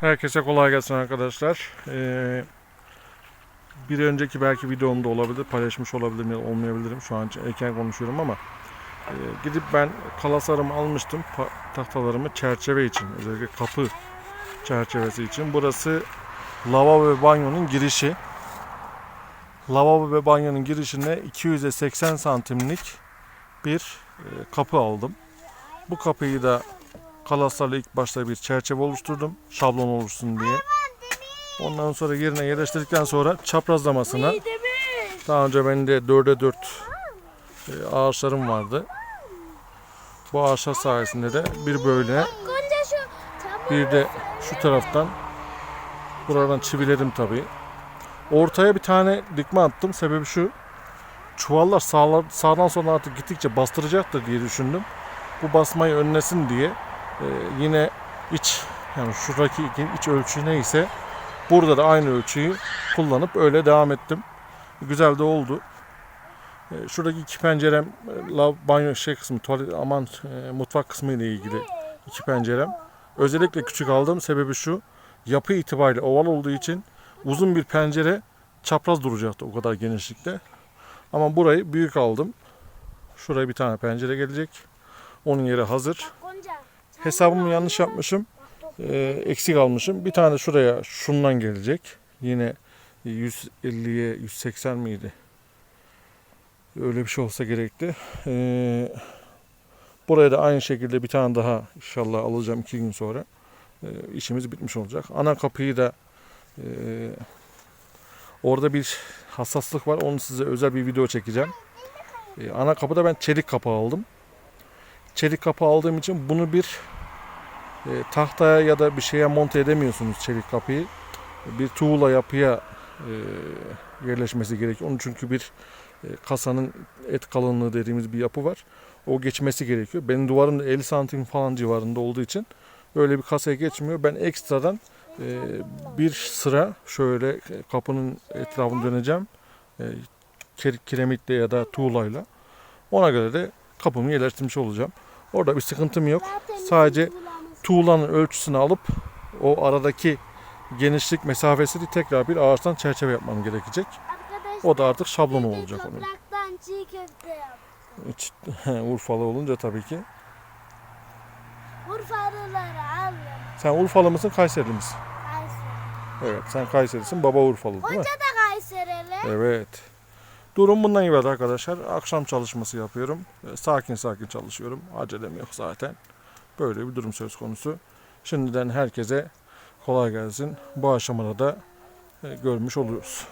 Herkese kolay gelsin arkadaşlar. Ee, bir önceki belki videomda olabilir, paylaşmış olabilirim ya olmayabilirim. Şu an erken konuşuyorum ama e, gidip ben kalasarımı almıştım. Tahtalarımı çerçeve için, özellikle kapı çerçevesi için. Burası lavabo ve banyonun girişi. Lavabo ve banyonun girişine 200'e 80 santimlik bir e, kapı aldım. Bu kapıyı da kalaslarla ilk başta bir çerçeve oluşturdum. Şablon oluşsun diye. Ondan sonra yerine yerleştirdikten sonra çaprazlamasına daha önce benim de 4'e 4 e, ağaçlarım vardı. Bu ağaçlar sayesinde de bir böyle bir de şu taraftan buradan çiviledim tabii. Ortaya bir tane dikme attım. Sebebi şu. Çuvallar sağla, sağdan sola artık gittikçe bastıracaktır diye düşündüm. Bu basmayı önlesin diye e, yine iç yani şuradaki iç ölçü neyse burada da aynı ölçüyü kullanıp öyle devam ettim. Güzel de oldu. E, şuradaki iki pencerem e, lav banyo şey kısmı tuvalet aman e, mutfak kısmı ile ilgili iki pencerem. Özellikle küçük aldığım sebebi şu. Yapı itibariyle oval olduğu için uzun bir pencere çapraz duracaktı o kadar genişlikte. Ama burayı büyük aldım. Şuraya bir tane pencere gelecek. Onun yeri hazır. Hesabımı yanlış yapmışım. Ee, eksik almışım. Bir tane şuraya şundan gelecek. Yine 150'ye 180 miydi? Öyle bir şey olsa gerekti. Ee, buraya da aynı şekilde bir tane daha inşallah alacağım iki gün sonra. Ee, işimiz bitmiş olacak. Ana kapıyı da e, orada bir hassaslık var. Onu size özel bir video çekeceğim. Ee, ana kapıda ben çelik kapı aldım. Çelik kapı aldığım için bunu bir e, tahtaya ya da bir şeye monte edemiyorsunuz çelik kapıyı. Bir tuğla yapıya e, yerleşmesi gerekiyor. Onun çünkü bir e, kasanın et kalınlığı dediğimiz bir yapı var. O geçmesi gerekiyor. Benim duvarım da 50 santim falan civarında olduğu için öyle bir kasaya geçmiyor. Ben ekstradan e, bir sıra şöyle e, kapının etrafını döneceğim. E, kir- kiremitle ya da tuğlayla. Ona göre de kapımı yerleştirmiş olacağım. Orada bir sıkıntım yok. Sadece tuğlanın ölçüsünü alıp o aradaki genişlik mesafesini tekrar bir ağaçtan çerçeve yapmam gerekecek. O da artık şablonu olacak onun. Çiğ köfte Urfalı olunca tabii ki. Urfalıları. Sen Urfalı mısın, Kayserili misin? Kayseri. Evet, sen Kayserisin, baba Urfalı değil mi? Gonca da Kayserili. Evet. Durum bundan ibaret arkadaşlar. Akşam çalışması yapıyorum. E, Sakin sakin çalışıyorum. Acelem yok zaten. Böyle bir durum söz konusu. Şimdiden herkese kolay gelsin. Bu aşamada da e, görmüş oluyoruz.